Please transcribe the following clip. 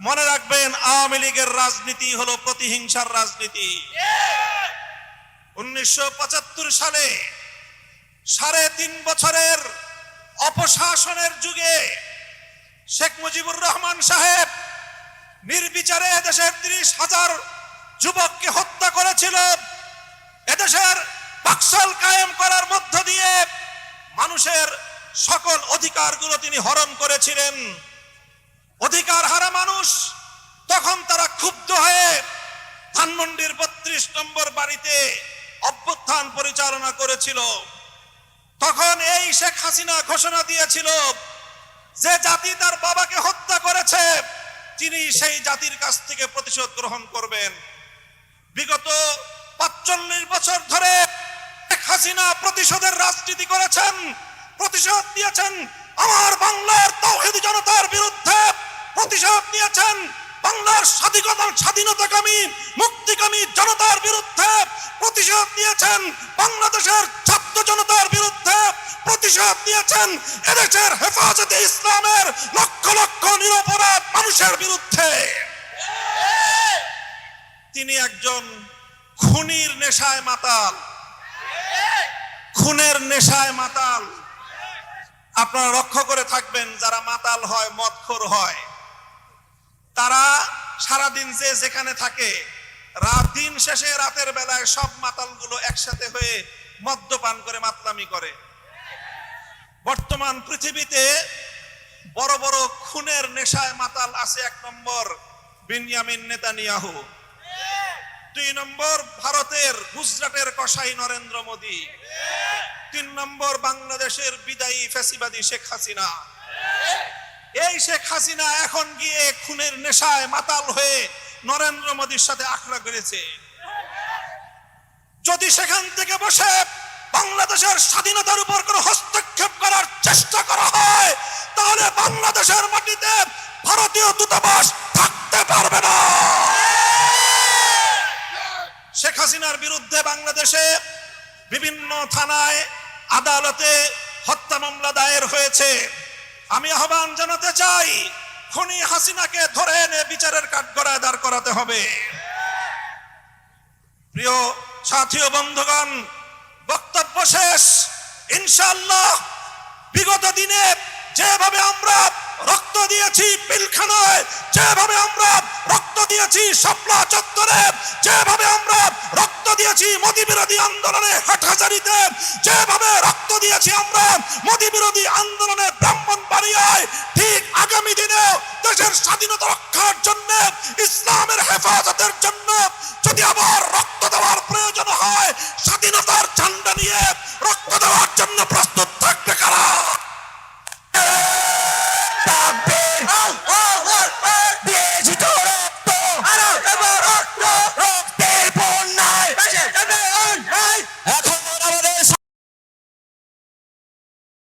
মনে রাখবেন, আওয়ামী লীগের রাজনীতি হলো প্রতিহিংসার রাজনীতি। উনিশশো পঁচাত্তর সালে সাড়ে তিন বছরের অপশাসনের যুগে শেখ মুজিবুর রহমান সাহেব নির্বিচারে এদেশের তিরিশ হাজার যুবককে হত্যা করেছিল। এদেশের বাকশাল কায়েম করার মধ্য দিয়ে মানুষের সকল অধিকারগুলো তিনি হরণ করেছিলেন। অধিকার হারা মানুষ, তখন তারা ক্ষুব্ধ হয়ে ধানমন্ডির বত্রিশ নম্বর বাড়িতে অভ্যুত্থান পরিচালনা করেছিল। তখন এই শেখ হাসিনা ঘোষণা দিয়েছিল যে জাতি তার বাবাকে হত্যা করেছে, তিনি সেই জাতির কাছ থেকে প্রতিশোধ গ্রহণ করবেন। বিগত পাঁচচল্লিশ বছর ধরে শেখ হাসিনা প্রতিশোধের রাজনীতি করেছেন, প্রতিশোধ দিয়েছেন আমার বাংলার তৌহিদি প্রতিশোধ নিয়েছেন বাংলার স্বাধীনতা, স্বাধীনতাকামী, মুক্তিকামী জনতার বিরুদ্ধে প্রতিশোধ নিয়েছেন বাংলাদেশের ছাত্র জনতার বিরুদ্ধে প্রতিশোধ নিয়েছেন এদেশের হেফাজতে ইসলামের লক্ষ লক্ষ নিরপরাধ মানুষের বিরুদ্ধে। তিনি একজন খুনির নেশায় মাতাল। খুনের নেশায় মাতাল। আপনারা লক্ষ্য করে থাকবেন, যারা মাতাল হয়, মদখোর হয়। সারাদিন যে যেখানে থাকে, রাত দিন শেষে রাতের বেলায় সব মাতালগুলো একসাথে হয়ে মদ্যপান করে, মাতলামি করে। বর্তমান পৃথিবীতে বড় বড় খুনের নেশায় মাতাল আছে এক নম্বর বিনিয়ামিন নেতানিয়াহু। দুই নম্বর ভারতের গুজরাটের কসাই নরেন্দ্র মোদী। তিন নম্বর বাংলাদেশের বিদায়ী ফ্যাসিবাদী শেখ হাসিনা। এই শেখ হাসিনা এখন গিয়ে খুনের নেশায় মাতাল হয়ে নরেন্দ্র মোদীর সাথে আখড়া করেছে। যদি সেখান থেকে বসে বাংলাদেশের স্বাধীনতার উপর কোনো হস্তক্ষেপ করার চেষ্টা করা হয়, তাহলে বাংলাদেশের মাটিতে ভারতীয় দূতাবাস থাকতে পারবে না। শেখ হাসিনার বিরুদ্ধে বাংলাদেশে বিভিন্ন থানায় আদালতে হত্যা মামলা দায়ের হয়েছে। আমি আহ্বান জানাতে চাই, খুনি হাসিনাকে ধরে এনে বিচারের কাঠগড়ায় দাঁড় করাতে হবে। প্রিয় সাথী ও বন্ধুগণ, বক্তব্য শেষ। ইনশাল্লাহ বিগত দিনে যেভাবে আমরা রক্ত দিয়েছি পিলখানায়। যেভাবে আমরা রক্ত দিয়েছি শাপলা চত্বরে, যেভাবে আমরা রক্ত দিয়েছি মোদী বিরোধী আন্দোলনে হাটহাজারিতে, যেভাবে রক্ত দিয়েছি আমরা মোদী বিরোধী আন্দোলনে ব্রাহ্মণবাড়িয়ায় ঠিক আগামী দিনে দেশের স্বাধীনতা রক্ষার জন্য, ইসলামের হেফাজতের জন্য যদি আবার রক্ত দেওয়ার প্রয়োজন হয়, স্বাধীনতার ঝান্ডা নিয়ে রক্ত দেওয়ার জন্য প্রস্তুত থাকবে